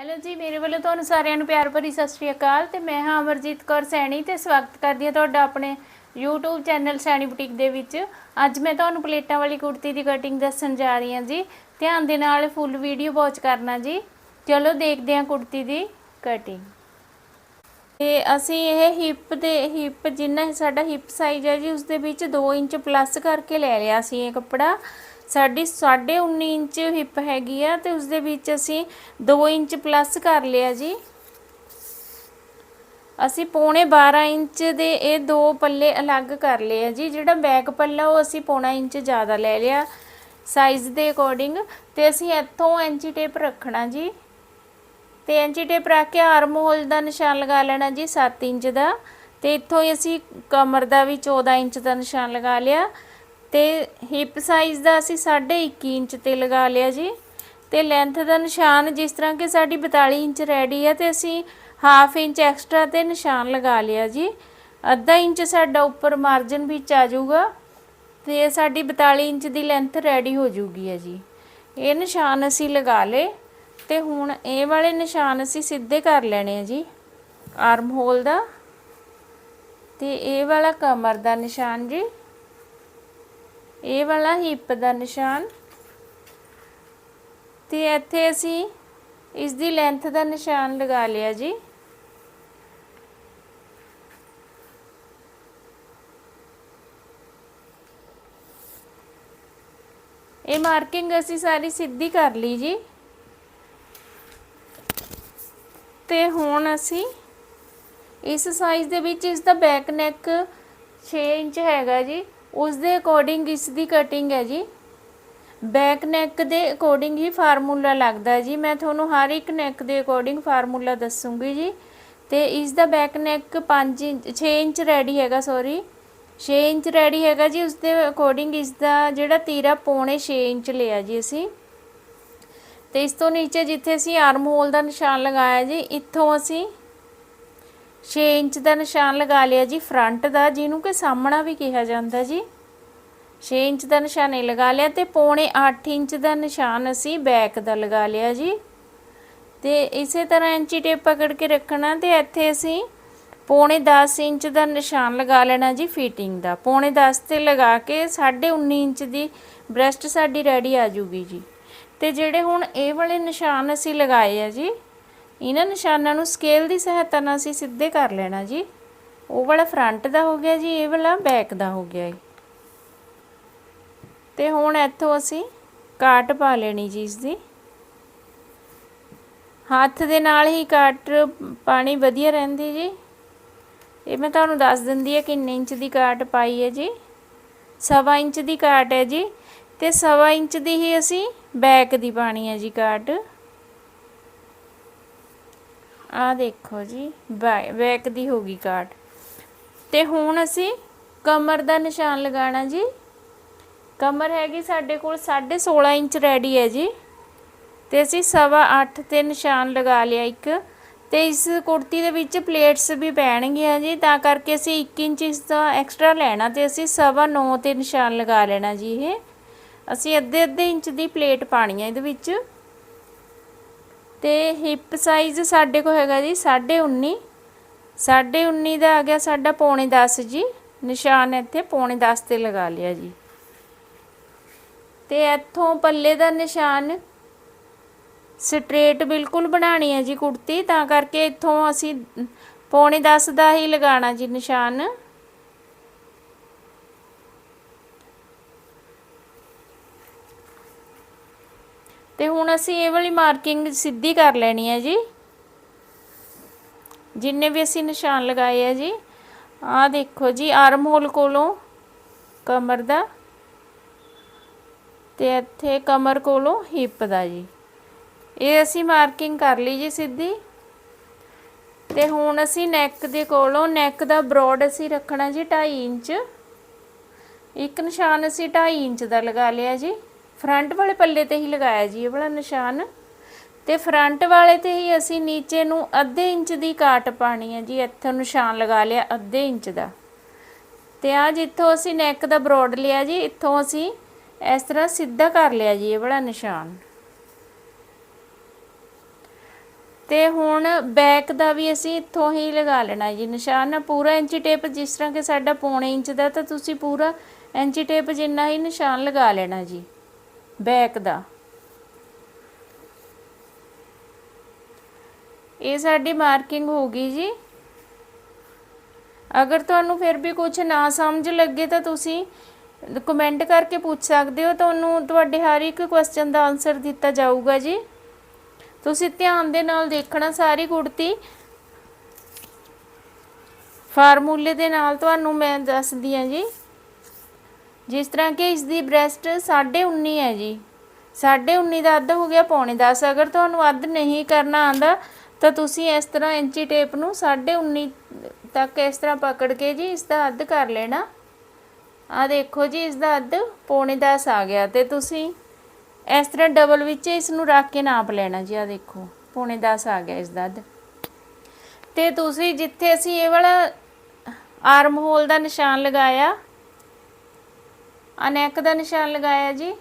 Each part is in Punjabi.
ਹੈਲੋ ਜੀ, ਮੇਰੇ ਵੱਲੋਂ ਤੁਹਾਨੂੰ ਸਾਰਿਆਂ ਨੂੰ ਪਿਆਰ ਭਰੀ ਸਤਿ ਸ਼੍ਰੀ ਅਕਾਲ ਤੇ ਮੈਂ ਹਾਂ ਅਮਰਜੀਤ ਕੌਰ ਸੈਣੀ ਤੇ ਸਵਾਗਤ ਕਰਦੀ ਹਾਂ ਤੁਹਾਡਾ ਆਪਣੇ YouTube ਚੈਨਲ ਸੈਣੀ ਬੁਟੀਕ ਦੇ ਵਿੱਚ। ਅੱਜ ਮੈਂ ਤੁਹਾਨੂੰ ਪਲੇਟਾਂ ਵਾਲੀ ਕੁੜਤੀ ਦੀ ਕਟਿੰਗ ਦੱਸਣ ਜਾ ਰਹੀ ਹਾਂ ਜੀ। ਧਿਆਨ ਦੇ ਨਾਲ ਫੁੱਲ ਵੀਡੀਓ ਵਾਚ ਕਰਨਾ ਜੀ। ਚਲੋ ਦੇਖਦੇ ਹਾਂ ਕੁੜਤੀ ਦੀ ਕਟਿੰਗ ਤੇ ਅਸੀਂ ਇਹ ਹਿੱਪ ਦੇ ਹਿੱਪ ਜਿੰਨਾ ਸਾਡਾ ਹਿੱਪ ਸਾਈਜ਼ ਹੈ ਜੀ ਉਸ ਦੇ ਵਿੱਚ 2 ਇੰਚ ਪਲੱਸ ਕਰਕੇ ਲੈ ਲਿਆ ਸੀ ਇਹ ਕੱਪੜਾ। ਸਾਡੀ 19.5 ਇੰਚ ਹਿੱਪ ਹੈਗੀ ਆ ਤੇ ਉਸ ਦੇ ਵਿੱਚ ਅਸੀਂ 2 ਇੰਚ ਪਲੱਸ ਕਰ ਲਿਆ ਜੀ। ਅਸੀਂ ਪੌਣੇ 12 ਇੰਚ ਦੇ ਇਹ ਦੋ ਪੱਲੇ ਅਲੱਗ ਕਰ ਲਏ ਆ ਜੀ। ਜਿਹੜਾ ਬੈਕ ਪੱਲਾ ਉਹ ਅਸੀਂ ਪੌਣਾ ਇੰਚ ਜ਼ਿਆਦਾ ਲੈ ਲਿਆ ਸਾਈਜ਼ ਦੇ ਅਕੋਰਡਿੰਗ ਤੇ ਅਸੀਂ ਇੱਥੋਂ ਐਂਚੀ ਟੇਪ ਰੱਖਣਾ ਜੀ। ਤੇ ਐਂਚੀ ਟੇਪ ਰੱਖ ਕੇ ਆਰਮ ਹੋਲ ਦਾ ਨਿਸ਼ਾਨ ਲਗਾ ਲੈਣਾ ਜੀ 7 ਇੰਚ ਦਾ। ਤੇ ਇੱਥੋਂ ਹੀ ਅਸੀਂ ਕਮਰ ਦਾ ਵੀ 14 ਇੰਚ ਦਾ ਨਿਸ਼ਾਨ ਲਗਾ ਲਿਆ। ਤੇ ਹਿਪ ਸਾਈਜ਼ ਦਾ ਅਸੀਂ 1.5 ਇੰਚ ਤੇ ਲਗਾ ਲਿਆ ਜੀ। ਤੇ ਲੈਂਥ ਦਾ ਨਿਸ਼ਾਨ ਜਿਸ ਤਰ੍ਹਾਂ ਕਿ ਸਾਡੀ 42 ਇੰਚ ਰੈਡੀ ਹੈ ਤੇ ਅਸੀਂ ਹਾਫ ਇੰਚ ਐਕਸਟਰਾ ਤੇ ਨਿਸ਼ਾਨ ਲਗਾ ਲਿਆ ਜੀ। ਅੱਧਾ ਇੰਚ ਸਾਡਾ ਉੱਪਰ ਮਾਰਜਨ ਵਿੱਚ ਆ ਜਾਊਗਾ ਤੇ ਸਾਡੀ 42 ਇੰਚ ਦੀ ਲੈਂਥ ਰੈਡੀ ਹੋ ਜੂਗੀ ਹੈ ਜੀ। ਇਹ ਨਿਸ਼ਾਨ ਅਸੀਂ ਲਗਾ ਲੇ ਤੇ ਹੁਣ ਇਹ ਵਾਲੇ ਨਿਸ਼ਾਨ ਅਸੀਂ ਸਿੱਧੇ ਕਰ ਲੈਣੇ ਆ ਜੀ ਆਰਮ ਹੋਲ ਦਾ। ਤੇ ਇਹ ਵਾਲਾ ਕਮਰ ਦਾ ਨਿਸ਼ਾਨ ਜੀ। ਇਹ ਵਾਲਾ ਹਿੱਪ ਦਾ ਨਿਸ਼ਾਨ। ਤੇ ਇੱਥੇ ਅਸੀਂ ਇਸ ਦੀ ਲੈਂਥ ਦਾ ਨਿਸ਼ਾਨ ਲਗਾ ਲਿਆ ਜੀ। ਇਹ ਮਾਰਕਿੰਗ ਅਸੀਂ ਸਾਰੀ ਸਿੱਧੀ ਕਰ ਲਈ ਜੀ। ਤੇ ਹੁਣ ਅਸੀਂ ਇਸ ਸਾਈਜ਼ ਦੇ ਵਿੱਚ ਇਸ ਦਾ ਬੈਕ ਨੈਕ 6 ਇੰਚ ਹੈਗਾ ਜੀ। ਉਸ ਦੇ ਅਕੋਰਡਿੰਗ ਇਸ ਦੀ ਕਟਿੰਗ ਹੈ ਜੀ। ਬੈਕ ਨੈਕ ਦੇ ਅਕੋਰਡਿੰਗ ਹੀ ਫਾਰਮੂਲਾ ਲੱਗਦਾ ਜੀ। ਮੈਂ ਤੁਹਾਨੂੰ ਹਰ ਇੱਕ ਨੈਕ ਦੇ ਅਕੋਰਡਿੰਗ ਫਾਰਮੂਲਾ ਦੱਸੂਗੀ ਜੀ। ਤੇ ਇਸ ਦਾ back neck 5 inch 6 inch ready ਹੈਗਾ ਸੌਰੀ 6 ਇੰਚ ਰੈਡੀ ਹੈਗਾ ਜੀ। ਉਸ ਦੇ ਅਕੋਰਡਿੰਗ ਇਸ ਦਾ ਜਿਹੜਾ ਤੀਰਾ ਪੌਣੇ 6 ਇੰਚ ਲਿਆ ਜੀ ਅਸੀਂ। ਤੇ ਇਸ ਤੋਂ ਨੀਚੇ ਜਿੱਥੇ ਅਸੀਂ ਆਰਮ ਹੋਲ ਦਾ ਨਿਸ਼ਾਨ ਲਗਾਇਆ ਜੀ, ਇੱਥੋਂ ਅਸੀਂ 6 ਇੰਚ ਦਾ ਨਿਸ਼ਾਨ ਲਗਾ ਲਿਆ ਜੀ ਫਰੰਟ ਦਾ, ਜਿਹਨੂੰ ਕਿ ਸਾਹਮਣਾ ਵੀ ਕਿਹਾ ਜਾਂਦਾ ਜੀ। 6 ਇੰਚ ਦਾ ਨਿਸ਼ਾਨ ਇਹ ਲਗਾ ਲਿਆ ਤੇ ਪੌਣੇ 8 ਇੰਚ ਦਾ ਨਿਸ਼ਾਨ ਅਸੀਂ ਬੈਕ ਦਾ ਲਗਾ ਲਿਆ ਜੀ। ਤੇ ਇਸੇ ਤਰ੍ਹਾਂ ਇੰਚੀ ਟੇਪ ਪਕੜ ਕੇ ਰੱਖਣਾ ਤੇ ਇੱਥੇ ਅਸੀਂ ਪੌਣੇ 10 ਇੰਚ ਦਾ ਨਿਸ਼ਾਨ ਲਗਾ ਲੈਣਾ ਜੀ ਫਿਟਿੰਗ ਦਾ। ਪੌਣੇ 10 ਤੇ ਲਗਾ ਕੇ 19.5 ਇੰਚ ਦੀ ਬ੍ਰੈਸਟ ਸਾਡੀ ਰੈਡੀ ਆ ਜੂਗੀ ਜੀ। ਤੇ ਜਿਹੜੇ ਹੁਣ ਇਹ ਵਾਲੇ ਨਿਸ਼ਾਨ ਅਸੀਂ ਲਗਾਏ ਆ ਜੀ ਇਹਨਾਂ ਨਿਸ਼ਾਨਾਂ ਨੂੰ ਸਕੇਲ ਦੀ ਸਹਾਇਤਾ ਨਾਲ ਅਸੀਂ ਸਿੱਧੇ ਕਰ ਲੈਣਾ ਜੀ। ਉਹ ਵਾਲਾ ਫਰੰਟ ਦਾ ਹੋ ਗਿਆ ਜੀ, ਇਹ ਵਾਲਾ ਬੈਕ ਦਾ ਹੋ ਗਿਆ ਜੀ ਤੇ ਹੁਣ ਇੱਥੋਂ ਅਸੀਂ ਕਾਟ ਪਾ ਲੈਣੀ ਜੀ ਇਸ ਦੀ। ਹੱਥ ਦੇ ਨਾਲ ਹੀ ਕਾਟ ਪਾਣੀ ਵਧੀਆ ਰਹਿੰਦੀ ਜੀ। ਇਹ ਮੈਂ ਤੁਹਾਨੂੰ ਦੱਸ ਦਿੰਦੀ ਹੈ ਕਿੰਨੇ ਇੰਚ ਦੀ ਕਾਟ ਪਾਈ ਹੈ ਜੀ। ਸਵਾ ਇੰਚ ਦੀ ਕਾਟ ਹੈ ਜੀ। ਤੇ ਸਵਾ ਇੰਚ ਦੀ ਹੀ ਅਸੀਂ ਬੈਕ ਦੀ ਪਾਣੀ ਹੈ ਜੀ ਕਾਟ। ਆ ਦੇਖੋ ਜੀ ਬੈਕ ਦੀ ਹੋ ਗਈ ਕਾਟ। ਤੇ ਹੁਣ ਅਸੀਂ ਕਮਰ ਦਾ ਨਿਸ਼ਾਨ ਲਗਾਉਣਾ ਜੀ। ਕਮਰ ਹੈਗੀ ਸਾਡੇ ਕੋਲ 16.5 ਇੰਚ ਰੈਡੀ ਹੈ ਜੀ। ਤੇ ਅਸੀਂ ਸਵਾ 8 ਤੇ ਨਿਸ਼ਾਨ ਲਗਾ ਲਿਆ ਇੱਕ। ਤੇ ਇਸ ਕੁੜਤੀ ਦੇ ਵਿੱਚ ਪਲੇਟਸ ਵੀ ਪੈਣਗੀਆਂ ਜੀ, ਤਾਂ ਕਰਕੇ ਅਸੀਂ 1 ਇੰਚ ਇਸ ਦਾ ਐਕਸਟਰਾ ਲੈਣਾ ਤੇ ਅਸੀਂ ਸਵਾ 9 ਤੇ ਨਿਸ਼ਾਨ ਲਗਾ ਲੈਣਾ ਜੀ ਇਹ। ਅਸੀਂ ਅੱਧੇ ਅੱਧੇ ਇੰਚ ਦੀ ਪਲੇਟ ਪਾਣੀ ਹੈ ਇਹਦੇ ਵਿੱਚ। ਤੇ ਹਿਪ ਸਾਈਜ਼ ਸਾਡੇ ਕੋਲ ਹੈਗਾ ਜੀ 19.5 19.5 ਦਾ ਆ ਗਿਆ ਸਾਡਾ ਪੌਣੇ 10 ਜੀ, ਨਿਸ਼ਾਨ ਇੱਥੇ ਪੌਣੇ 10 ਤੇ ਲਗਾ ਲਿਆ ਜੀ। ਤੇ ਇੱਥੋਂ ਪੱਲੇ ਦਾ ਨਿਸ਼ਾਨ ਸਟ੍ਰੇਟ ਬਿਲਕੁਲ ਬਣਾਣੀ ਹੈ ਜੀ ਕੁੜਤੀ, ਤਾਂ ਕਰਕੇ ਇੱਥੋਂ ਅਸੀਂ ਪੌਣੇ 10 ਦਾ ਹੀ ਲਗਾਉਣਾ ਜੀ ਨਿਸ਼ਾਨ। ਹੁਣ ਅਸੀਂ ਇਹ ਵਾਲੀ ਮਾਰਕਿੰਗ ਸਿੱਧੀ ਕਰ ਲੈਣੀ ਹੈ ਜੀ। ਜਿੰਨੇ ਵੀ ਅਸੀਂ ਨਿਸ਼ਾਨ ਲਗਾਏ ਆ ਜੀ। ਆਹ ਦੇਖੋ ਜੀ ਆਰਮ ਹੋਲ ਕੋਲੋਂ ਕਮਰ ਦਾ ਤੇ ਇੱਥੇ ਕਮਰ ਕੋਲੋਂ ਹਿੱਪ ਦਾ ਜੀ। ਇਹ ਅਸੀਂ ਮਾਰਕਿੰਗ ਕਰ ਲਈ ਜੀ ਸਿੱਧੀ। ਤੇ ਹੁਣ ਅਸੀਂ ਨੈਕ ਦੇ ਕੋਲੋਂ ਨੈਕ ਦਾ ਬ੍ਰੌਡ ਅਸੀਂ ਰੱਖਣਾ ਜੀ 2.5 ਇੰਚ। ਇੱਕ ਨਿਸ਼ਾਨ ਅਸੀਂ 2.5 ਇੰਚ ਦਾ ਲਗਾ ਲਿਆ ਜੀ। ਫਰੰਟ ਵਾਲੇ ਪੱਲੇ ਤੇ ਹੀ ਲਗਾਇਆ ਜੀ, ਇਹ ਵਾਲਾ ਨਿਸ਼ਾਨ। ਤੇ ਫਰੰਟ ਵਾਲੇ ਤੇ ਹੀ ਅਸੀਂ ਨੀਚੇ ਨੂੰ ਅੱਧੇ ਇੰਚ ਦੀ ਕਾਟ ਪਾਣੀ ਹੈ ਜੀ, ਇੱਥੇ ਨਿਸ਼ਾਨ ਲਗਾ ਲਿਆ ਅੱਧੇ ਇੰਚ ਦਾ। ਤੇ ਆ ਜਿੱਥੋਂ ਅਸੀਂ ਨੈਕ ਦਾ ਬਰੋਡ ਲਿਆ ਜੀ, ਇੱਥੋਂ ਅਸੀਂ ਇਸ ਤਰ੍ਹਾਂ ਸਿੱਧਾ ਕਰ ਲਿਆ ਜੀ, ਇਹ ਵਾਲਾ ਨਿਸ਼ਾਨ। ਤੇ ਹੁਣ ਬੈਕ ਦਾ ਵੀ ਅਸੀਂ ਇੱਥੋਂ ਹੀ ਲਗਾ ਲੈਣਾ ਜੀ, ਨਿਸ਼ਾਨ ਪੂਰਾ ਇੰਚੀ ਟੇਪ ਜਿਸ ਤਰ੍ਹਾਂ ਕਿ ਸਾਡਾ ਪੌਣੇ ਇੰਚ ਦਾ, ਤਾਂ ਤੁਸੀਂ ਪੂਰਾ ਇੰਚੀ ਟੇਪ ਜਿੰਨਾ ਹੀ ਨਿਸ਼ਾਨ ਲਗਾ ਲੈਣਾ ਜੀ। ਬੈਕ ਦਾ। ਇਹ ਸਾਡੀ ਮਾਰਕਿੰਗ ਹੋ ਗਈ ਜੀ। ਅਗਰ ਤੁਹਾਨੂੰ ਫਿਰ ਵੀ ਕੁਝ ਨਾ ਸਮਝ ਲੱਗੇ ਤਾਂ ਤੁਸੀਂ ਕਮੈਂਟ ਕਰਕੇ ਪੁੱਛ ਸਕਦੇ ਹੋ। ਤੁਹਾਨੂੰ ਤੁਹਾਡੇ ਹਰ ਇੱਕ ਕੁਐਸਚਨ ਦਾ ਆਨਸਰ ਦਿੱਤਾ ਜਾਊਗਾ ਜੀ। ਤੁਸੀਂ ਧਿਆਨ ਦੇ ਨਾਲ ਦੇਖਣਾ ਸਾਰੀ ਕੁੜਤੀ। ਫਾਰਮੂਲੇ ਦੇ ਨਾਲ ਤੁਹਾਨੂੰ ਮੈਂ ਦੱਸਦੀ ਹਾਂ ਜੀ। ਜਿਸ ਤਰ੍ਹਾਂ ਕਿ ਇਸ ਦੀ ਬ੍ਰੈਸਟ 19.5 ਹੈ ਜੀ। 19.5 ਦਾ ਅੱਧ ਹੋ ਗਿਆ, ਪੌਣੇ 10 ਅਗਰ ਤੁਹਾਨੂੰ ਅੱਧ ਨਹੀਂ ਕਰਨਾ ਆਂਦਾ ਤਾਂ ਤੁਸੀਂ ਇਸ ਤਰ੍ਹਾਂ ਇੰਚੀ ਟੇਪ ਨੂੰ 19.5 ਤੱਕ ਇਸ ਤਰ੍ਹਾਂ ਪਕੜ ਕੇ ਜੀ ਇਸ ਦਾ ਅੱਧ ਕਰ ਲੈਣਾ। ਆ ਦੇਖੋ ਜੀ ਇਸ ਦਾ ਅੱਧ ਪੌਣੇ 10 ਆ ਗਿਆ ਤੇ ਤੁਸੀਂ ਇਸ ਤਰ੍ਹਾਂ ਡਬਲ ਵਿੱਚ ਇਸ ਨੂੰ ਰੱਖ ਕੇ ਨਾਪ ਲੈਣਾ ਜੀ। ਆ ਦੇਖੋ, ਪੌਣੇ 10 ਆ ਗਿਆ ਇਸ ਦਾ ਅੱਧ। ਤੇ ਤੁਸੀਂ ਜਿੱਥੇ ਅਸੀਂ ਇਹ ਵਾਲਾ ਆਰਮ ਹੋਲ ਦਾ ਨਿਸ਼ਾਨ ਲਗਾਇਆ ਆ ਨੈਕ ਦਾ ਨਿਸ਼ਾਨ ਲਗਾਇਆ ਜੀ।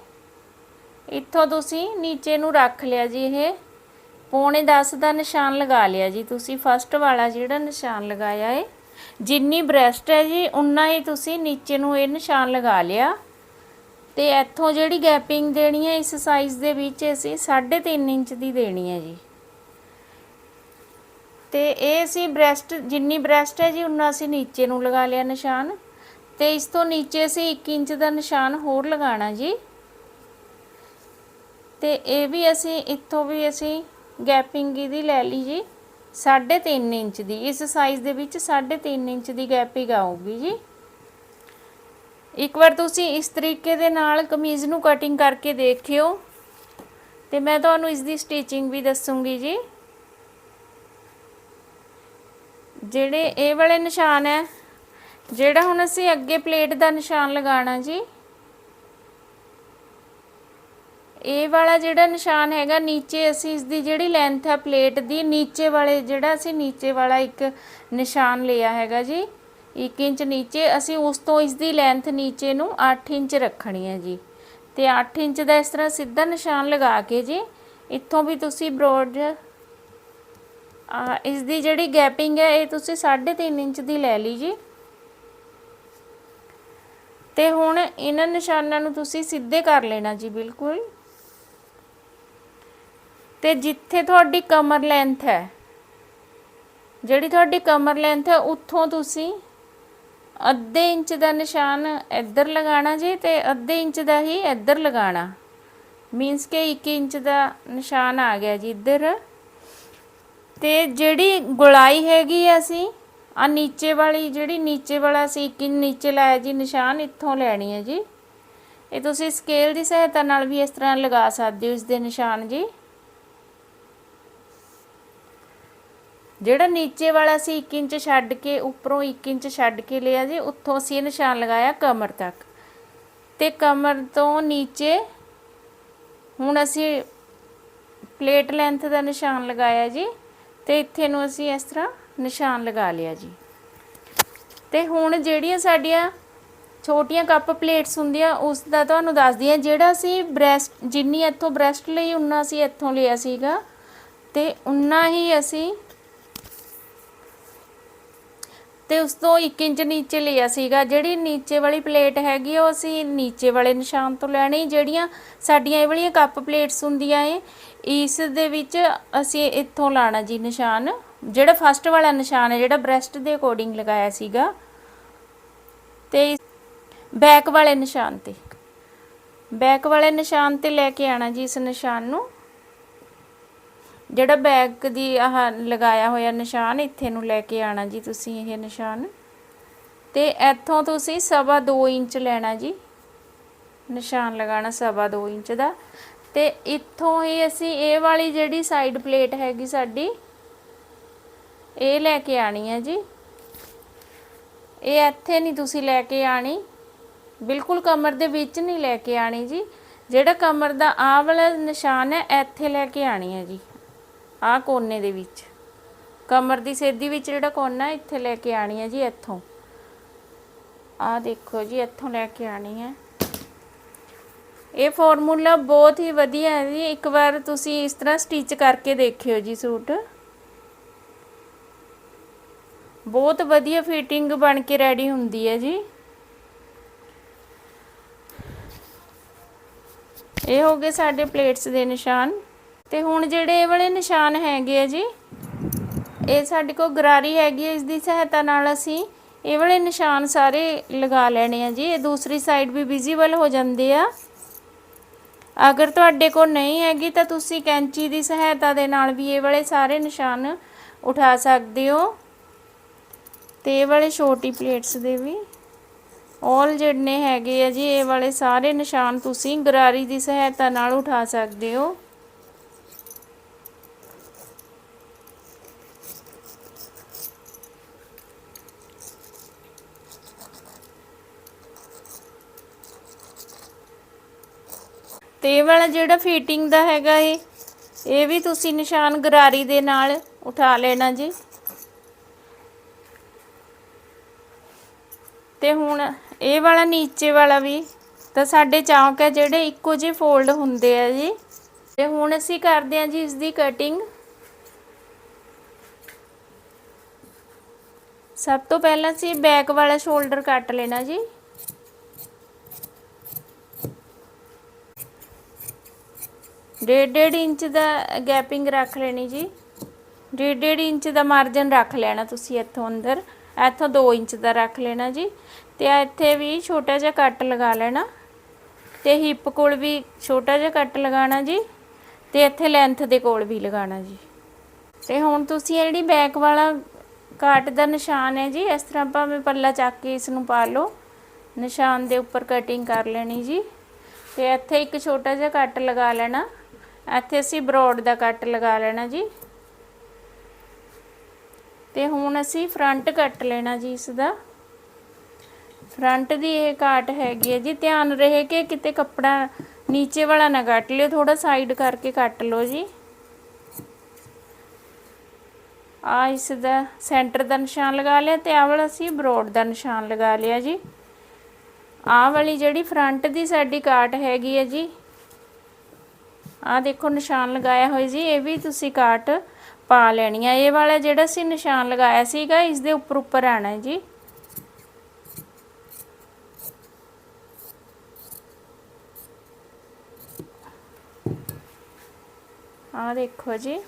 ਇੱਥੋਂ ਤੁਸੀਂ ਨੀਚੇ ਨੂੰ ਰੱਖ ਲਿਆ ਜੀ ਇਹ। ਪੌਣੇ 10 ਦਾ ਨਿਸ਼ਾਨ ਲਗਾ ਲਿਆ ਜੀ। ਤੁਸੀਂ ਫਸਟ ਵਾਲਾ ਜਿਹੜਾ ਨਿਸ਼ਾਨ ਲਗਾਇਆ ਏ, ਜਿੰਨੀ ਬ੍ਰੈਸਟ ਹੈ ਜੀ, ਉਨਾ ਹੀ ਤੁਸੀਂ ਨੀਚੇ ਨੂੰ ਇਹ ਨਿਸ਼ਾਨ ਲਗਾ ਲਿਆ। ਤੇ ਇੱਥੋਂ ਜਿਹੜੀ ਗੈਪਿੰਗ ਦੇਣੀ ਹੈ, ਇਸ ਸਾਈਜ਼ ਦੇ ਵਿੱਚ ਅਸੀਂ 3.5 ਇੰਚ ਦੀ ਦੇਣੀ ਹੈ ਜੀ। ਤੇ ਇਹ ਅਸੀਂ ਬ੍ਰੈਸਟ ਜਿੰਨੀ ਬ੍ਰੈਸਟ ਹੈ ਜੀ, ਉਨਾ ਅਸੀਂ ਨੀਚੇ ਨੂੰ ਲਗਾ ਲਿਆ ਨਿਸ਼ਾਨ। ਤੇ ਇਸ ਤੋਂ ਨੀਚੇ ਅਸੀਂ 1 ਇੰਚ ਦਾ ਨਿਸ਼ਾਨ ਹੋਰ ਲਗਾਉਣਾ ਜੀ। ਤੇ ਇਹ ਵੀ ਅਸੀਂ, ਇੱਥੋਂ ਵੀ ਅਸੀਂ ਗੈਪਿੰਗ ਇਹਦੀ ਲੈ ਲਈ ਜੀ। 3.5 ਇੰਚ ਦੀ, ਇਸ ਸਾਈਜ਼ ਦੇ ਵਿੱਚ 3.5 ਇੰਚ ਦੀ ਗੈਪਿੰਗ ਆਊਗੀ ਜੀ। ਇੱਕ ਵਾਰ ਤੁਸੀਂ ਇਸ ਤਰੀਕੇ ਦੇ ਨਾਲ ਕਮੀਜ਼ ਨੂੰ ਕਟਿੰਗ ਕਰਕੇ ਦੇਖਿਓ। ਤੇ ਮੈਂ ਤੁਹਾਨੂੰ ਇਸ ਦੀ ਸਟਿਚਿੰਗ ਵੀ ਦੱਸੂਗੀ ਜੀ। ਜਿਹੜੇ ਇਹ ਵਾਲੇ ਨਿਸ਼ਾਨ ਹੈ ਜਿਹੜਾ ਹੁਣ ਅਸੀਂ ਅੱਗੇ ਪਲੇਟ ਦਾ ਨਿਸ਼ਾਨ ਲਗਾਉਣਾ ਜੀ, ਇਹ ਵਾਲਾ ਜਿਹੜਾ ਨਿਸ਼ਾਨ ਹੈਗਾ, ਨੀਚੇ ਅਸੀਂ ਇਸ ਦੀ ਜਿਹੜੀ ਲੈਂਥ ਹੈ ਪਲੇਟ ਦੀ, ਨੀਚੇ ਵਾਲੇ ਜਿਹੜਾ ਅਸੀਂ ਨੀਚੇ ਵਾਲਾ ਇੱਕ ਨਿਸ਼ਾਨ ਲਿਆ ਹੈਗਾ ਜੀ 1 ਇੰਚ ਨੀਚੇ, ਅਸੀਂ ਉਸ ਤੋਂ ਇਸ ਦੀ ਲੈਂਥ ਨੀਚੇ ਨੂੰ 8 ਇੰਚ ਰੱਖਣੀ ਹੈ ਜੀ। ਤੇ 8 ਇੰਚ ਦਾ ਇਸ ਤਰ੍ਹਾਂ ਸਿੱਧਾ ਨਿਸ਼ਾਨ ਲਗਾ ਕੇ ਜੀ, ਇੱਥੋਂ ਵੀ ਤੁਸੀਂ ਬ੍ਰੋਡ ਇਸ ਦੀ ਜਿਹੜੀ ਗੈਪਿੰਗ ਹੈ, ਇਹ ਤੁਸੀਂ 3.5 ਇੰਚ ਦੀ ਲੈ ਲਈ ਜੀ। ਤੇ ਹੁਣ ਇਹਨਾਂ ਨਿਸ਼ਾਨਾਂ ਨੂੰ ਤੁਸੀਂ ਸਿੱਧੇ ਕਰ ਲੈਣਾ ਜੀ, ਬਿਲਕੁਲ। ਤੇ ਜਿੱਥੇ ਤੁਹਾਡੀ ਕਮਰ ਲੈਂਥ ਹੈ, ਜਿਹੜੀ ਤੁਹਾਡੀ ਕਮਰ ਲੈਂਥ ਹੈ, ਉੱਥੋਂ ਤੁਸੀਂ ਅੱਧੇ ਇੰਚ ਦਾ ਨਿਸ਼ਾਨ ਇੱਧਰ ਲਗਾਉਣਾ ਜੀ ਤੇ ਅੱਧੇ ਇੰਚ ਦਾ ਹੀ ਇੱਧਰ ਲਗਾਉਣਾ। ਮੀਨਸ ਕਿ 1 ਇੰਚ ਦਾ ਨਿਸ਼ਾਨ ਆ ਗਿਆ ਜੀ ਇੱਧਰ। ਤੇ ਜਿਹੜੀ ਗੁਲਾਈ ਹੈਗੀ ਅਸੀਂ ਆ ਨੀਚੇ ਵਾਲੀ ਜਿਹੜੀ ਨੀਚੇ ਵਾਲਾ ਸੀ, ਇੱਕ ਇੰਚ ਨੀਚੇ ਲਾਇਆ ਜੀ, ਨਿਸ਼ਾਨ ਇੱਥੋਂ ਲੈਣੀ ਹੈ ਜੀ। ਇਹ ਤੁਸੀਂ ਸਕੇਲ ਦੀ ਸਹਾਇਤਾ ਨਾਲ ਵੀ ਇਸ ਤਰ੍ਹਾਂ ਲਗਾ ਸਕਦੇ ਹੋ, ਇਸ ਦੇ ਨਿਸ਼ਾਨ ਜੀ। ਜਿਹੜਾ ਨੀਚੇ ਵਾਲਾ ਸੀ 1 ਇੰਚ ਛੱਡ ਕੇ, ਉੱਪਰੋਂ 1 ਇੰਚ ਛੱਡ ਕੇ ਲਿਆ ਜੀ, ਉੱਥੋਂ ਅਸੀਂ ਇਹ ਨਿਸ਼ਾਨ ਲਗਾਇਆ ਕਮਰ ਤੱਕ। ਤੇ ਕਮਰ ਤੋਂ ਨੀਚੇ ਹੁਣ ਅਸੀਂ ਪਲੇਟ ਲੈਂਥ ਦਾ ਨਿਸ਼ਾਨ ਲਗਾਇਆ ਜੀ, ਤੇ ਇੱਥੇ ਨੂੰ ਅਸੀਂ ਇਸ ਤਰ੍ਹਾਂ ਨਿਸ਼ਾਨ ਲਗਾ ਲਿਆ ਜੀ। ਤੇ ਹੁਣ ਜਿਹੜੀਆਂ ਸਾਡੀਆਂ ਛੋਟੀਆਂ ਕੱਪ ਪਲੇਟਸ ਹੁੰਦੀਆਂ, ਉਸ ਦਾ ਤੁਹਾਨੂੰ ਦੱਸਦੀ ਹਾਂ ਜਿਹੜਾ ਅਸੀਂ ਬ੍ਰੈਸਟ, ਜਿੰਨੀ ਇੱਥੋਂ ਬ੍ਰੈਸਟ ਲਈ, ਉਨਾ ਅਸੀਂ ਇੱਥੋਂ ਲਿਆ ਸੀਗਾ। ਤੇ ਉਨਾ ਹੀ ਅਸੀਂ ਤੇ ਉਸ ਤੋਂ 1 ਇੰਚ ਨੀਚੇ ਲਿਆ ਸੀਗਾ। ਜਿਹੜੀ ਨੀਚੇ ਵਾਲੀ ਪਲੇਟ ਹੈਗੀ ਉਹ ਅਸੀਂ ਨੀਚੇ ਵਾਲੇ ਨਿਸ਼ਾਨ ਤੋਂ ਲੈਣੀ। ਜਿਹੜੀਆਂ ਸਾਡੀਆਂ ਇਹ ਵਾਲੀਆਂ ਕੱਪ ਪਲੇਟਸ ਹੁੰਦੀਆਂ ਏ, ਇਸ ਦੇ ਵਿੱਚ ਅਸੀਂ ਇੱਥੋਂ ਲਾਣਾ ਜੀ ਨਿਸ਼ਾਨ। ਜਿਹੜਾ ਫਸਟ ਵਾਲਾ ਨਿਸ਼ਾਨ ਹੈ, ਜਿਹੜਾ ਬ੍ਰੈਸਟ ਦੇ ਅਕੋਰਡਿੰਗ ਲਗਾਇਆ ਸੀਗਾ, ਤੇ ਬੈਕ ਵਾਲੇ ਨਿਸ਼ਾਨ ਤੇ। ਬੈਕ ਵਾਲੇ ਨਿਸ਼ਾਨ ਤੇ ਲੈ ਕੇ ਆਣਾ ਜੀ ਇਸ ਨਿਸ਼ਾਨ ਨੂੰ। ਜਿਹੜਾ ਬੈਕ ਦੀ ਆਹ ਲਗਾਇਆ ਹੋਇਆ ਨਿਸ਼ਾਨ, ਇੱਥੇ ਨੂੰ ਲੈ ਕੇ ਆਣਾ ਜੀ ਤੁਸੀਂ ਇਹ ਨਿਸ਼ਾਨ। ਤੇ ਇੱਥੋਂ ਤੁਸੀਂ ਸਵਾ 2 ਇੰਚ ਲੈਣਾ ਜੀ। ਨਿਸ਼ਾਨ ਲਗਾਣਾ ਸਵਾ 2 ਇੰਚ ਦਾ। ਤੇ ਇੱਥੋਂ ਹੀ ਅਸੀਂ ਇਹ ਵਾਲੀ ਜਿਹੜੀ ਸਾਈਡ ਪਲੇਟ ਹੈਗੀ ਸਾਡੀ ਇਹ ਲੈ ਕੇ ਆਣੀ ਹੈ ਜੀ। ਇਹ ਇੱਥੇ ਨਹੀਂ ਤੁਸੀਂ ਲੈ ਕੇ ਆਣੀ। ਬਿਲਕੁਲ ਕਮਰ ਦੇ ਵਿੱਚ ਨਹੀਂ ਲੈ ਕੇ ਆਣੀ ਜੀ। ਜਿਹੜਾ ਕਮਰ ਦਾ ਆਹ ਵਾਲਾ ਨਿਸ਼ਾਨ ਹੈ, ਇੱਥੇ ਲੈ ਕੇ ਆਣੀ ਹੈ ਜੀ। ਆਹ ਕੋਨੇ ਦੇ ਵਿੱਚ। ਕਮਰ ਦੀ ਸੇਧੀ ਵਿੱਚ ਜਿਹੜਾ ਕੋਨਾ ਹੈ ਇੱਥੇ ਲੈ ਕੇ ਆਣੀ ਹੈ ਜੀ ਇੱਥੋਂ। ਆਹ ਦੇਖੋ ਜੀ, ਇੱਥੋਂ ਲੈ ਕੇ ਆਣੀ ਹੈ। ਇਹ ਫਾਰਮੂਲਾ ਬਹੁਤ ਹੀ ਵਧੀਆ ਹੈ ਜੀ। ਇੱਕ ਵਾਰ ਤੁਸੀਂ ਇਸ ਤਰ੍ਹਾਂ ਸਟਿਚ ਕਰਕੇ ਦੇਖਿਓ ਜੀ ਸੂਟ। ਬਹੁਤ ਵਧੀਆ ਫਿਟਿੰਗ ਬਣ ਕੇ ਰੈਡੀ ਹੁੰਦੀ ਹੈ ਜੀ। ਇਹ ਹੋ ਗਏ ਸਾਡੇ ਪਲੇਟਸ ਦੇ ਨਿਸ਼ਾਨ। ਤੇ ਹੁਣ ਜਿਹੜੇ ਇਹ ਵਾਲੇ ਨਿਸ਼ਾਨ ਹੈਗੇ ਆ ਜੀ, ਇਹ ਸਾਡੇ ਕੋਲ ਗਰਾਰੀ ਹੈਗੀ ਹੈ ਇਸ ਦੀ ਸਹਾਇਤਾ ਨਾਲ ਅਸੀਂ ਇਹ ਵਾਲੇ ਨਿਸ਼ਾਨ ਸਾਰੇ ਲਗਾ ਲੈਣੇ ਆ ਜੀ। ਇਹ ਦੂਸਰੀ ਸਾਈਡ ਵੀ ਵਿਜ਼ੀਬਲ ਹੋ ਜਾਂਦੇ ਆ। ਅਗਰ ਤੁਹਾਡੇ ਕੋਲ ਨਹੀਂ ਹੈਗੀ ਤਾਂ ਤੁਸੀਂ ਕੈਂਚੀ ਦੀ ਸਹਾਇਤਾ ਦੇ ਨਾਲ ਵੀ ਇਹ ਵਾਲੇ ਸਾਰੇ ਨਿਸ਼ਾਨ ਉਠਾ ਸਕਦੇ ਹੋ। ਤੇ ਇਹ ਵਾਲੇ ਛੋਟੀ ਪਲੇਟਸ ਦੇ ਵੀ। ਔਲ ਜਿਹੜੇ ਹੈਗੇ ਆ ਜੀ, ਇਹ ਵਾਲੇ ਸਾਰੇ ਨਿਸ਼ਾਨ ਤੁਸੀਂ ਗਰਾਰੀ ਦੀ ਸਹਾਇਤਾ ਨਾਲ ਉਠਾ ਸਕਦੇ ਹੋ। ਤੇ ਇਹ ਵਾਲਾ ਜਿਹੜਾ ਫਿਟਿੰਗ ਦਾ ਹੈਗਾ ਇਹ ਇਹ ਵੀ ਤੁਸੀਂ ਨਿਸ਼ਾਨ ਗਰਾਰੀ ਦੇ ਨਾਲ ਉਠਾ ਲੈਣਾ ਜੀ। ਤੇ ਹੁਣ ਇਹ ਵਾਲਾ ਨੀਚੇ ਵਾਲਾ ਵੀ ਤਾਂ ਸਾਡੇ ਚੌਂਕ ਹੈ ਜਿਹੜੇ ਇੱਕੋ ਜਿਹੇ ਫੋਲਡ ਹੁੰਦੇ ਆ ਜੀ। ਤੇ ਹੁਣ ਅਸੀਂ ਕਰਦੇ ਹਾਂ ਜੀ ਇਸ ਦੀ ਕਟਿੰਗ ਸਭ ਤੋਂ ਪਹਿਲਾਂ ਅਸੀਂ ਬੈਕ ਵਾਲਾ ਸ਼ੋਲਡਰ ਕੱਟ ਲੈਣਾ ਜੀ। ਡੇਢ ਡੇਢ ਇੰਚ ਦਾ ਗੈਪਿੰਗ ਰੱਖ ਲੈਣੀ ਜੀ। ਡੇਢ ਡੇਢ ਇੰਚ ਦਾ ਮਾਰਜਨ ਰੱਖ ਲੈਣਾ ਤੁਸੀਂ ਇੱਥੋਂ ਅੰਦਰ। ਇੱਥੋਂ 2 ਇੰਚ ਦਾ ਰੱਖ ਲੈਣਾ ਜੀ ਤੇ ਇੱਥੇ ਵੀ ਛੋਟਾ ਜਿਹਾ ਕੱਟ ਲਗਾ ਲੈਣਾ ਤੇ ਹਿੱਪ ਕੋਲ ਵੀ ਛੋਟਾ ਜਿਹਾ ਕੱਟ ਲਗਾਉਣਾ ਜੀ ਤੇ ਇੱਥੇ ਲੈਂਥ ਦੇ ਕੋਲ ਵੀ ਲਗਾਉਣਾ ਜੀ। ਤੇ ਹੁਣ ਤੁਸੀਂ ਜਿਹੜੀ ਬੈਕ ਵਾਲਾ ਕਾਟ ਦਾ ਨਿਸ਼ਾਨ ਹੈ ਜੀ, ਇਸ ਤਰ੍ਹਾਂ ਭਾਵੇਂ ਪੱਲਾ ਚੱਕ ਕੇ ਇਸ ਨੂੰ ਪਾ ਲਓ। ਨਿਸ਼ਾਨ ਦੇ ਉੱਪਰ ਕਟਿੰਗ ਕਰ ਲੈਣੀ ਜੀ। ਤੇ ਇੱਥੇ ਇੱਕ ਛੋਟਾ ਜਿਹਾ ਕੱਟ ਲਗਾ ਲੈਣਾ। ਇੱਥੇ ਅਸੀਂ ਬਰੋਡ ਦਾ ਕੱਟ ਲਗਾ ਲੈਣਾ ਜੀ। ਤੇ ਹੁਣ ਅਸੀਂ ਫਰੰਟ ਕੱਟ ਲੈਣਾ ਜੀ ਇਸ ਦਾ ਫਰੰਟ ਦੀ ਇਹ ਕਾਟ ਹੈਗੀ ਹੈ ਜੀ। ਧਿਆਨ ਰਹੇ ਕਿ ਕਿਤੇ ਕੱਪੜਾ ਨੀਚੇ ਵਾਲਾ ਨਾ ਕੱਟ ਲਿਓ ਥੋੜਾ ਸਾਈਡ ਕਰਕੇ ਕੱਟ ਲਓ ਜੀ। ਆ ਇਸ ਦਾ ਸੈਂਟਰ ਦਾ ਨਿਸ਼ਾਨ ਲਗਾ ਲਿਆ ਤੇ ਆਹ ਵਾਲਾ ਅਸੀਂ ਬਰੋਡ ਦਾ ਨਿਸ਼ਾਨ ਲਗਾ ਲਿਆ ਜੀ। ਆਹ ਵਾਲੀ ਜਿਹੜੀ ਫਰੰਟ ਦੀ ਸਾਡੀ ਕਾਟ ਹੈਗੀ ਹੈ ਜੀ। ਆਹ ਦੇਖੋ ਨਿਸ਼ਾਨ ਲਗਾਇਆ ਹੋਇਆ ਜੀ, ਇਹ ਵੀ ਤੁਸੀਂ ਕਾਟ ਪਾ ਲੈਣੀ ਆ। ਇਹ ਵਾਲਾ ਜਿਹੜਾ ਸੀ ਨਿਸ਼ਾਨ ਲਗਾਇਆ ਸੀਗਾ, ਇਸ ਦੇ ਉੱਪਰ ਉੱਪਰ ਆਣਾ ਜੀ। ਆਹ ਦੇਖੋ ਜੀ।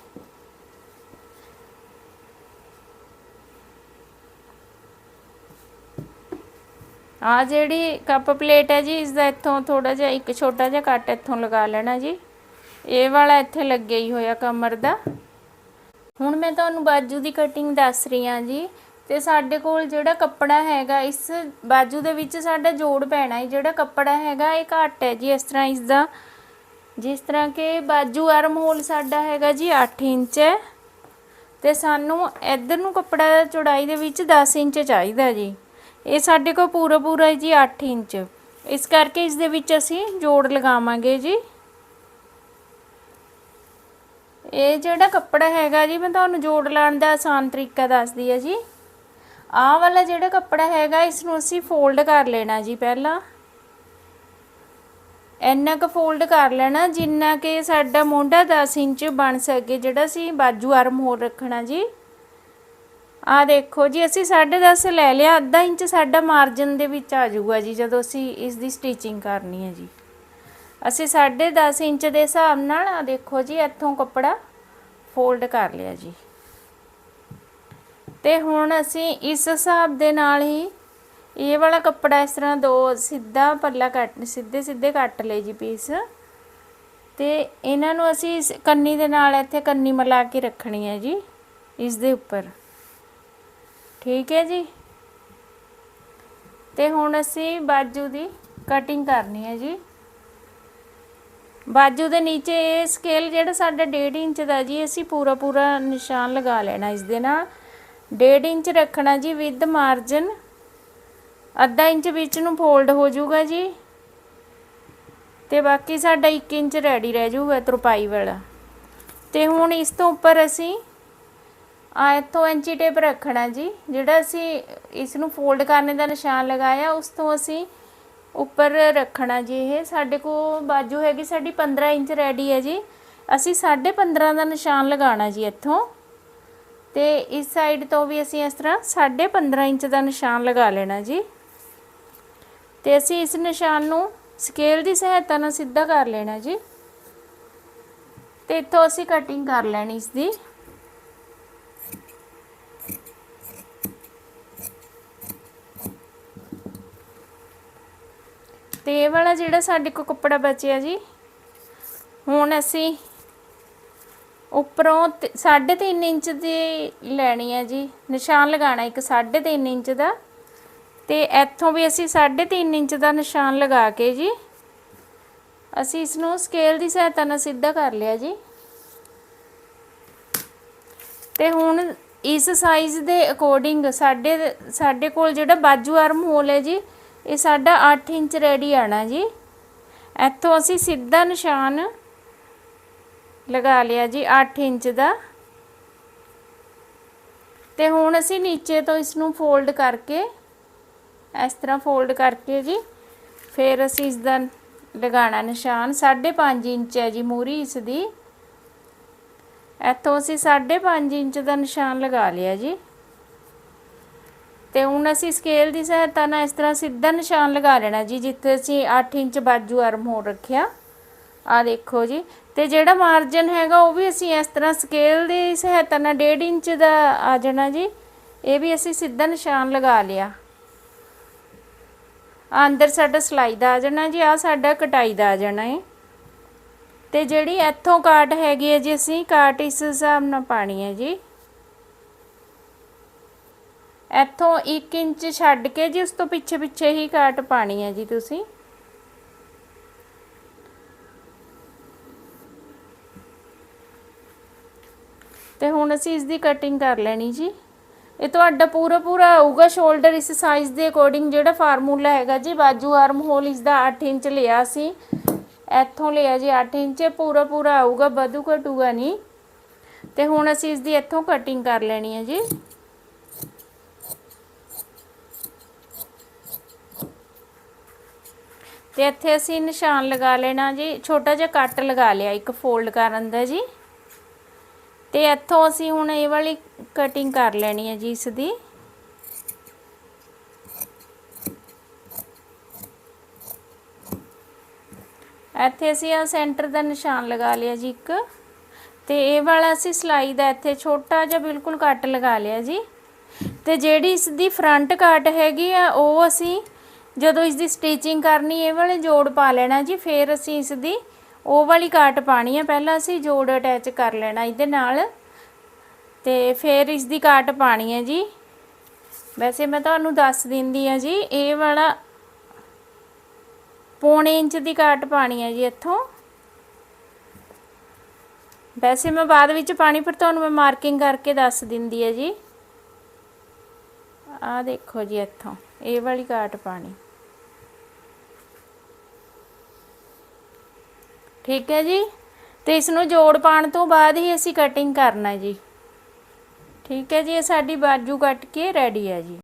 ਆ ਜਿਹੜੀ ਕੱਪ ਪਲੇਟ ਹੈ ਜੀ, ਇਸ ਦਾ ਇੱਥੋਂ ਥੋੜਾ ਜਿਹਾ, ਇੱਕ ਛੋਟਾ ਜਿਹਾ ਕੱਟ ਇੱਥੋਂ ਲਗਾ ਲੈਣਾ ਜੀ। ਇਹ ਵਾਲਾ ਇੱਥੇ ਲੱਗਿਆ ਹੀ ਹੋਇਆ ਕਮਰ ਦਾ। ਹੁਣ ਮੈਂ ਤੁਹਾਨੂੰ ਬਾਜੂ ਦੀ ਕਟਿੰਗ ਦੱਸ ਰਹੀ ਹਾਂ ਜੀ ਤੇ ਸਾਡੇ ਕੋਲ ਜਿਹੜਾ ਕੱਪੜਾ ਹੈਗਾ, ਇਸ ਬਾਜੂ ਦੇ ਵਿੱਚ ਸਾਡਾ ਜੋੜ ਪੈਣਾ ਹੈ, ਜਿਹੜਾ ਕੱਪੜਾ ਹੈਗਾ ਇਹ ਘੱਟ ਹੈ ਜੀ ਇਸ ਤਰ੍ਹਾਂ ਇਸ ਦਾ ਜਿਸ ਤਰ੍ਹਾਂ ਕਿ ਬਾਜੂ ਆਰਮ ਹੋਲ ਸਾਡਾ ਹੈਗਾ ਜੀ 8 ਇੰਚ ਹੈ ਤੇ ਸਾਨੂੰ ਇੱਧਰ ਨੂੰ ਕੱਪੜਾ ਚੌੜਾਈ ਦੇ ਵਿੱਚ 10 ਇੰਚ ਚਾਹੀਦਾ ਜੀ। ਇਹ ਸਾਡੇ ਕੋਲ ਪੂਰਾ ਪੂਰਾ ਜੀ 8 ਇੰਚ। ਇਸ ਕਰਕੇ ਇਸ ਦੇ ਵਿੱਚ ਅਸੀਂ ਜੋੜ ਲਗਾਵਾਂਗੇ ਜੀ। ਇਹ ਜਿਹੜਾ ਕੱਪੜਾ ਹੈਗਾ ਜੀ, ਮੈਂ ਤੁਹਾਨੂੰ ਜੋੜ ਲਾਉਣ ਦਾ ਆਸਾਨ ਤਰੀਕਾ ਦੱਸਦੀ ਆ ਜੀ। ਆਹ ਵਾਲਾ ਜਿਹੜਾ ਕੱਪੜਾ ਹੈਗਾ ਇਸ ਨੂੰ ਅਸੀਂ ਫੋਲਡ ਕਰ ਲੈਣਾ ਜੀ ਪਹਿਲਾਂ। ਇੰਨਾ ਕੁ ਫੋਲਡ ਕਰ ਲੈਣਾ ਜਿੰਨਾ ਕਿ ਸਾਡਾ ਮੋਢਾ 10 ਇੰਚ ਬਣ ਸਕੇ, ਜਿਹੜਾ ਅਸੀਂ ਬਾਜੂ ਆਰਮ ਹੋਰ ਰੱਖਣਾ ਜੀ। ਆ ਦੇਖੋ ਜੀ, ਅਸੀਂ 10.5 ਲੈ ਲਿਆ, ਅੱਧਾ ਇੰਚ ਸਾਡਾ ਮਾਰਜਨ ਦੇ ਵਿੱਚ ਆ ਜਾਊਗਾ ਜੀ, ਜਦੋਂ ਅਸੀਂ ਇਸ ਦੀ ਸਟਿਚਿੰਗ ਕਰਨੀ ਹੈ ਜੀ। ਅਸੀਂ 10.5 ਇੰਚ ਦੇ ਹਿਸਾਬ ਨਾਲ ਆ ਦੇਖੋ ਜੀ, ਇੱਥੋਂ ਕੱਪੜਾ ਫੋਲਡ ਕਰ ਲਿਆ ਜੀ। ਤੇ ਹੁਣ ਅਸੀਂ ਇਸ ਹਿਸਾਬ ਦੇ ਨਾਲ ਹੀ ਇਹ ਵਾਲਾ ਕੱਪੜਾ ਇਸ ਤਰ੍ਹਾਂ ਦੋ ਸਿੱਧਾ ਪੱਲਾ ਕੱਟ, ਸਿੱਧੇ ਸਿੱਧੇ ਕੱਟ ਲਏ ਜੀ ਪੀਸ ਤੇ ਇਹਨਾਂ ਨੂੰ ਅਸੀਂ ਇਸ ਕੰਨੀ ਦੇ ਨਾਲ ਇੱਥੇ ਕੰਨੀ ਮਿਲਾ ਕੇ ਰੱਖਣੀ ਹੈ ਜੀ, ਇਸ ਦੇ ਉੱਪਰ। ਠੀਕ ਹੈ ਜੀ? ਤੇ ਹੁਣ ਅਸੀਂ ਬਾਜੂ ਦੀ ਕਟਿੰਗ ਕਰਨੀ ਹੈ ਜੀ। ਬਾਜੂ ਦੇ ਨੀਚੇ ਇਹ ਸਕੇਲ ਜਿਹੜਾ ਸਾਡਾ 1.5 ਇੰਚ ਦਾ ਜੀ, ਅਸੀਂ ਪੂਰਾ ਪੂਰਾ ਨਿਸ਼ਾਨ ਲਗਾ ਲੈਣਾ ਇਸ ਦੇ ਨਾਲ। 1.5 ਇੰਚ ਰੱਖਣਾ ਜੀ ਵਿਦ ਮਾਰਜਨ ਅੱਧਾ ਇੰਚ ਵਿੱਚ ਨੂੰ ਫੋਲਡ ਹੋ ਜਾਊਗਾ ਜੀ। ਤੇ ਬਾਕੀ ਸਾਡਾ 1 ਇੰਚ ਰੈਡੀ ਰਹਿ ਜਾਊਗਾ ਤਰਪਾਈ ਵਾਲਾ। ਤੇ ਹੁਣ ਇਸ ਤੋਂ ਉੱਪਰ ਅਸੀਂ ਆ ਇੱਥੋਂ ਇੰਚੀ ਟੇਪ ਰੱਖਣਾ ਜੀ, ਜਿਹੜਾ ਅਸੀਂ ਇਸ ਨੂੰ ਫੋਲਡ ਕਰਨੇ ਦਾ ਨਿਸ਼ਾਨ ਲਗਾਇਆ, ਉਸ ਤੋਂ ਅਸੀਂ ਉੱਪਰ ਰੱਖਣਾ ਜੀ ਇਹ। ਸਾਡੇ ਕੋਲ ਬਾਜੂ ਹੈਗੀ, ਸਾਡੀ 15 ਇੰਚ ਰੈਡੀ ਹੈ ਜੀ। ਅਸੀਂ 15.5 ਦਾ ਨਿਸ਼ਾਨ ਲਗਾਉਣਾ ਜੀ ਇੱਥੋਂ। ਤੇ ਇਸ ਸਾਈਡ ਤੋਂ ਵੀ ਅਸੀਂ ਇਸ ਤਰ੍ਹਾਂ 15.5 ਇੰਚ ਦਾ ਨਿਸ਼ਾਨ ਲਗਾ ਲੈਣਾ ਜੀ। ਤੇ ਅਸੀਂ ਇਸ ਨਿਸ਼ਾਨ ਨੂੰ ਸਕੇਲ ਦੀ ਸਹਾਇਤਾ ਨਾਲ ਸਿੱਧਾ ਕਰ ਲੈਣਾ ਜੀ। ਤੇ ਇੱਥੋਂ ਅਸੀਂ ਕਟਿੰਗ ਕਰ ਲੈਣੀ ਇਸ ਦੀ। ਤੇ ਇਹ ਵਾਲਾ ਜਿਹੜਾ ਸਾਡੇ ਕੋਲ ਕੱਪੜਾ ਬਚਿਆ ਜੀ, ਹੁਣ ਅਸੀਂ ਉੱਪਰੋਂ 3.5 ਇੰਚ ਦੀ ਲੈਣੀ ਹੈ ਜੀ, ਨਿਸ਼ਾਨ ਲਗਾਉਣਾ ਇੱਕ 3.5 ਇੰਚ ਦਾ ਤੇ ਇੱਥੋਂ ਵੀ ਅਸੀਂ 3.5 ਇੰਚ ਦਾ ਨਿਸ਼ਾਨ ਲਗਾ ਕੇ ਜੀ, ਅਸੀਂ ਇਸ ਨੂੰ ਸਕੇਲ ਦੀ ਸਹਾਇਤਾ ਨਾਲ ਸਿੱਧਾ ਕਰ ਲਿਆ ਜੀ। ਤੇ ਹੁਣ ਇਸ ਸਾਈਜ਼ ਦੇ ਅਕੋਰਡਿੰਗ ਸਾਡੇ ਸਾਡੇ ਕੋਲ ਜਿਹੜਾ ਬਾਜੂ ਆਰਮ ਹੋਲ ਹੈ ਜੀ ਇਹ ਸਾਡਾ 8 ਇੰਚ ਰੈਡੀ ਆਣਾ ਜੀ। ਇੱਥੋਂ ਅਸੀਂ ਸਿੱਧਾ ਨਿਸ਼ਾਨ ਲਗਾ ਲਿਆ ਜੀ 8 ਇੰਚ ਦਾ। ਤੇ ਹੁਣ ਅਸੀਂ ਨੀਚੇ ਤੋਂ ਇਸ ਨੂੰ ਫੋਲਡ ਕਰਕੇ, ਇਸ ਤਰ੍ਹਾਂ ਫੋਲਡ ਕਰਕੇ ਜੀ, ਫਿਰ ਅਸੀਂ ਇਸ ਦਾ ਲਗਾਣਾ ਨਿਸ਼ਾਨ 5.5 ਇੰਚ ਹੈ ਜੀ ਮੂਰੀ ਇਸ ਦੀ ਇੱਥੋਂ ਅਸੀਂ 5.5 ਇੰਚ ਦਾ ਨਿਸ਼ਾਨ ਲਗਾ ਲਿਆ ਜੀ। ਤੇ ਹੁਣ ਅਸੀਂ ਸਕੇਲ ਦੀ ਸਹਾਇਤਾ ਨਾਲ ਇਸ ਤਰ੍ਹਾਂ ਸਿੱਧਾ ਨਿਸ਼ਾਨ ਲਗਾ ਲੈਣਾ ਜੀ, ਜਿੱਥੇ ਅਸੀਂ 8 ਇੰਚ ਬਾਜੂ ਆਰਮ ਹੋ ਰੱਖਿਆ। ਆ ਦੇਖੋ ਜੀ, ਤੇ ਜਿਹੜਾ ਮਾਰਜਨ ਹੈਗਾ ਉਹ ਵੀ ਅਸੀਂ ਇਸ ਤਰ੍ਹਾਂ ਸਕੇਲ ਦੀ ਸਹਾਇਤਾ ਨਾਲ 1.5 ਇੰਚ ਦਾ ਆ ਜਾਣਾ ਜੀ, ਇਹ ਵੀ ਅਸੀਂ ਸਿੱਧਾ ਨਿਸ਼ਾਨ ਲਗਾ ਲਿਆ। ਅੰਦਰ ਸਾਡਾ ਸਲਾਈ ਦਾ ਆ ਜਾਣਾ ਜੀ ਆ ਸਾਡਾ ਕਟਾਈ ਦਾ ਆ ਜਾਣਾ ਹੈ ਤੇ ਜਿਹੜੀ ਇੱਥੋਂ ਕਾਟ ਹੈਗੀ ਹੈ ਜੀ, ਅਸੀਂ ਕਾਟ ਇਸ ਹਿਸਾਬ ਨਾਲ ਪਾਣੀ ਹੈ ਜੀ। ਇੱਥੋਂ 1 ਇੰਚ ਛੱਡ ਕੇ ਜੀ ਉਸ ਤੋਂ ਪਿੱਛੇ ਪਿੱਛੇ ਹੀ ਕਾਟ ਪਾਣੀ ਹੈ ਜੀ ਤੁਸੀਂ। ਤੇ ਹੁਣ ਅਸੀਂ ਇਸ ਦੀ ਕਟਿੰਗ ਕਰ ਲੈਣੀ ਜੀ। ਇਹ ਤੁਹਾਡਾ ਪੂਰਾ ਪੂਰਾ ਆਊਗਾ ਸ਼ੋਲਡਰ ਇਸ ਸਾਈਜ਼ ਦੇ ਅਕੋਰਡਿੰਗ ਜਿਹੜਾ ਫਾਰਮੂਲਾ ਹੈਗਾ ਜੀ, ਬਾਜੂ ਆਰਮ ਹੋਲ ਇਸ ਦਾ 8 ਇੰਚ ਲਿਆ ਸੀ। ਇੱਥੋਂ ਲਿਆ ਜੀ 8 ਇੰਚ, ਪੂਰਾ ਪੂਰਾ ਆਊਗਾ, ਵਧੂ ਘਟੂਗਾ ਨਹੀਂ। ਤੇ ਹੁਣ ਅਸੀਂ ਇਸ ਦੀ ਇੱਥੋਂ ਕਟਿੰਗ ਕਰ ਲੈਣੀ ਹੈ ਜੀ। ਤੇ ਇੱਥੇ ਅਸੀਂ ਨਿਸ਼ਾਨ ਲਗਾ ਲੈਣਾ ਜੀ। ਛੋਟਾ ਜਿਹਾ ਕੱਟ ਲਗਾ ਲਿਆ ਇੱਕ ਫੋਲਡ ਕਰਨ ਦਾ ਜੀ। ਤੇ ਇੱਥੋਂ ਅਸੀਂ ਹੁਣ ਇਹ ਵਾਲੀ ਕਟਿੰਗ ਕਰ ਲੈਣੀ ਹੈ ਜੀ ਇਸ ਦੀ ਇੱਥੇ ਅਸੀਂ ਆ ਸੈਂਟਰ ਦਾ ਨਿਸ਼ਾਨ ਲਗਾ ਲਿਆ ਜੀ ਇੱਕ। ਤੇ ਇਹ ਵਾਲਾ ਅਸੀਂ ਸਲਾਈ ਦਾ ਇੱਥੇ ਛੋਟਾ ਜਿਹਾ ਬਿਲਕੁਲ ਕੱਟ ਲਗਾ ਲਿਆ ਜੀ। ਤੇ ਜਿਹੜੀ ਇਸ ਦੀ ਫਰੰਟ ਕੱਟ ਹੈਗੀ ਆ, ਉਹ ਅਸੀਂ ਜਦੋਂ ਇਸ ਦੀ ਸਟਿਚਿੰਗ ਕਰਨੀ, ਇਹ ਵਾਲੇ ਜੋੜ ਪਾ ਲੈਣਾ ਜੀ, ਫਿਰ ਅਸੀਂ ਇਸ ਦੀ ਉਹ ਵਾਲੀ ਕਾਟ ਪਾਣੀ ਹੈ ਪਹਿਲਾਂ ਅਸੀਂ ਜੋੜ ਅਟੈਚ ਕਰ ਲੈਣਾ ਇਹਦੇ ਨਾਲ। ਤੇ ਫਿਰ ਇਸ ਦੀ ਕਾਟ ਪਾਣੀ ਹੈ ਜੀ। ਵੈਸੇ ਮੈਂ ਤੁਹਾਨੂੰ ਦੱਸ ਦਿੰਦੀ ਆ ਜੀ, ਇਹ ਵਾਲਾ ਪੌਣੇ ਇੰਚ ਦੀ ਕਾਟ ਪਾਣੀ ਹੈ ਜੀ ਇੱਥੋਂ। ਵੈਸੇ ਮੈਂ ਬਾਅਦ ਵਿੱਚ ਪਾਣੀ ਪਰ ਤੁਹਾਨੂੰ ਮੈਂ ਮਾਰਕਿੰਗ ਕਰਕੇ ਦੱਸ ਦਿੰਦੀ ਹੈ ਜੀ। ਆ ਦੇਖੋ ਜੀ ਇੱਥੋਂ। ਇਹ ਵਾਲੀ ਕਾਟ ਪਾਣੀ। ਠੀਕ ਹੈ ਜੀ? ਤੇ ਇਸ ਨੂੰ ਜੋੜ ਪਾਣ ਤੋਂ ਬਾਅਦ ਹੀ ਅਸੀਂ ਕਟਿੰਗ ਕਰਨਾ ਜੀ। ਠੀਕ ਹੈ ਜੀ, ਇਹ ਸਾਡੀ ਬਾਜੂ ਕੱਟ ਕੇ ਰੈਡੀ ਹੈ ਜੀ।